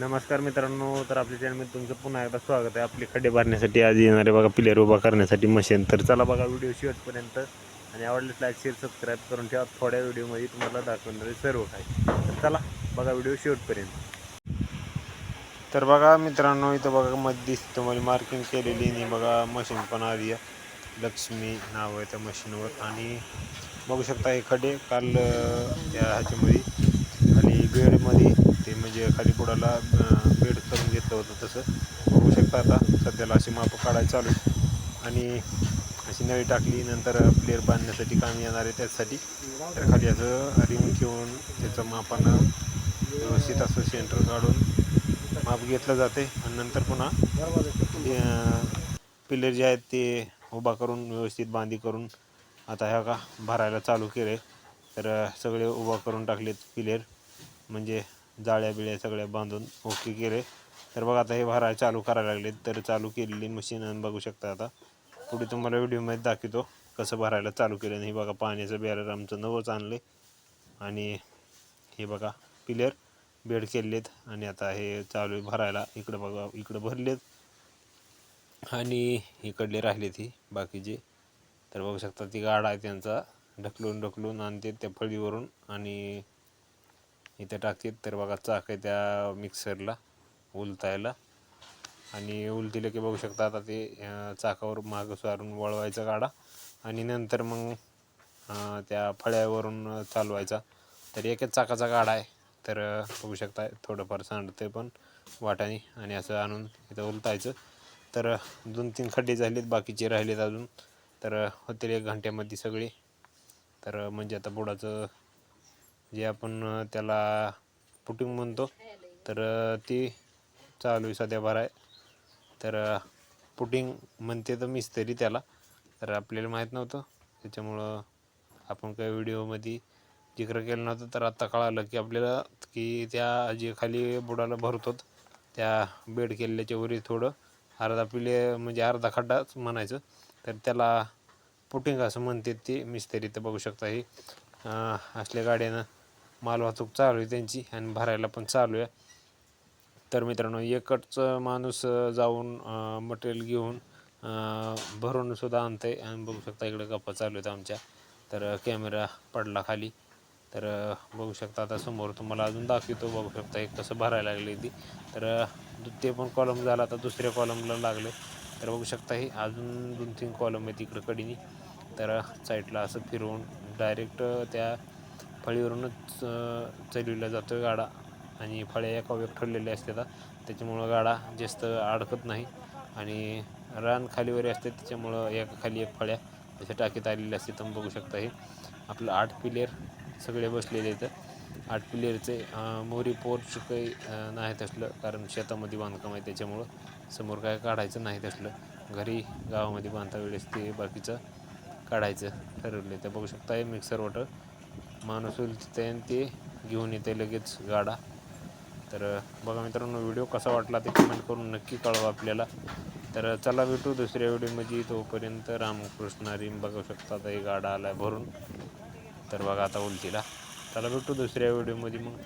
नमस्कार मित्रांनो तर आपल्या चॅनलमध्ये तुमचं पुन्हा एकदा स्वागत आहे. आपली खड्डे भरण्यासाठी आज येणारे बघा प्लेअर उभा करण्यासाठी मशीन तर चला बघा व्हिडिओ शेवटपर्यंत आणि आवडलेच लाईक शेअर सबस्क्राईब करून ठेवा. थोड्या व्हिडिओमध्ये तुम्हाला दाखवणार आहे सर्व काही. तर चला बघा व्हिडिओ शेवटपर्यंत. तर बघा मित्रांनो इथं बघा मध्ये तुम्हाला मार्किंग केलेली आणि बघा मशीन पण आली आहे. लक्ष्मी नाव आहे त्या मशीनवर आणि बघू शकता हे खड्डे काल त्या ह्याच्यामध्ये आणि बेडमध्ये म्हणजे खाली बुडाला बेड करून घेतलं होतं तसं. बघू शकता आता सध्याला अशी मापं काढायला चालू आहे. आणि अशी नळी टाकली नंतर प्लेअर बांधण्यासाठी काम येणार आहे त्यासाठी. तर खाली असं रिंग ठेवून त्याचं मापानं व्यवस्थित असं सेंटर काढून माप घेतलं जाते. आणि नंतर पुन्हा पिलर जे आहेत ते उभा करून व्यवस्थित बांधी करून आता ह्या का भरायला चालू केले तर सगळे उभा करून टाकलेत पिलेर. म्हणजे जाळ्या बिळ्या सगळ्या बांधून ओके केले. तर बघा आता हे भरायला चालू करायला लागले. तर चालू केलेली मशीन बघू शकता आता. पुढे तुम्हाला व्हिडिओमध्ये दाखवतो कसं भरायला चालू केलं. आणि हे बघा पाण्याचं बॅरर आमचं नवंच आणले आणि हे बघा पिलर बेड केलेत. आणि आता हे चालू आहे भरायला. इकडं बघा इकडं भरलेत. आणि इकडले राहिले ती बाकीचे. तर बघू शकता ती गाडा आहे त्यांचा. ढकलून ढकलून आणते त्या फळीवरून. आणि इथं टाकतात तर बघा चाक आहे त्या मिक्सरला उलतायला. आणि उलतीलं की बघू शकता आता ते चाकावर मागं सारून वळवायचा गाडा. आणि नंतर मग त्या फळ्यावरून चालवायचा. तर एकच चाकाचा गाडा आहे. तर बघू शकता थोडंफार सांडते पण वाटाने. आणि असं आणून इथं उलतायचं तर दोन तीन खड्डे झालेत बाकीचे राहिलेत अजून. तर होतील एक घंट्यामध्ये सगळे. तर म्हणजे आता बुडाचं जे आपण त्याला पुटिंग म्हणतो तर ती चालू आहे सध्या भराय तर पुटिंग म्हणते तर मिस्त्री त्याला. तर आपल्याला माहीत नव्हतं. त्याच्यामुळं आपण काही व्हिडिओमध्ये जिक्र केलं नव्हतं. तर आत्ता कळालं की आपल्याला की त्या जे खाली बुडाला भरतो त्या बेड केलेल्याच्या वरी थोडं अर्धा पिले म्हणजे अर्धा खड्डाच म्हणायचं. तर त्याला पुटिंग असं म्हणते ते. मिस्त्री तर बघू शकता हे. असल्या गाड्यानं मालवाहतूक चालू आहे त्यांची आणि भरायला पण चालू आहे. तर मित्रांनो एकटचं माणूस जाऊन मटेरियल घेऊन भरून सुद्धा आणते आणि बघू शकता इकडे गप्पा चालू आहेत आमच्या. तर कॅमेरा पडला खाली. तर बघू शकता आता समोर तुम्हाला अजून दाखवतो. बघू शकता एक कसं भरायला लागले ती. तर ते पण कॉलम झाला आता दुसऱ्या कॉलमला लागले. तर बघू शकता हे अजून दोन तीन कॉलम आहेत इकडं कडीनी. तर साईडला असं फिरवून डायरेक्ट त्या फळीवरूनच चालविला जातो गाडा. आणि फळ्या एका वेग ठरलेल्या असतात. त्याच्यामुळं गाडा जास्त अडकत नाही. आणि रान खालीवरी असते त्याच्यामुळं एका खाली एक फळ्या त्याच्या टाकीत आलेल्या असते तुम्ही बघू शकता हे. आपलं आठ पिलेर सगळे बसलेले आहेत. आठ पिलेरचे मोरी पोर्च काही नाहीत नाही कारण शेतामध्ये बांधकाम आहे त्याच्यामुळं समोर काय काढायचं नाही असलं. घरी गावामध्ये बांधता वेळेस ते बाकीचं काढायचं ठरवलं आहे. तर बघू शकता हे मिक्सर वॉटर. माणूस उलटते आणि ते घेऊन येते लगेच गाडा. तर बघा मित्रांनो व्हिडिओ कसा वाटला ते कमेंट करून नक्की कळवा आपल्याला. तर चला भेटू दुसऱ्या व्हिडिओमध्ये तोपर्यंत रामकृष्ण रिम बघू शकता आता हे गाडा आला भरून. तर बघा आता उलटीला. चला भेटू दुसऱ्या व्हिडिओमध्ये मग.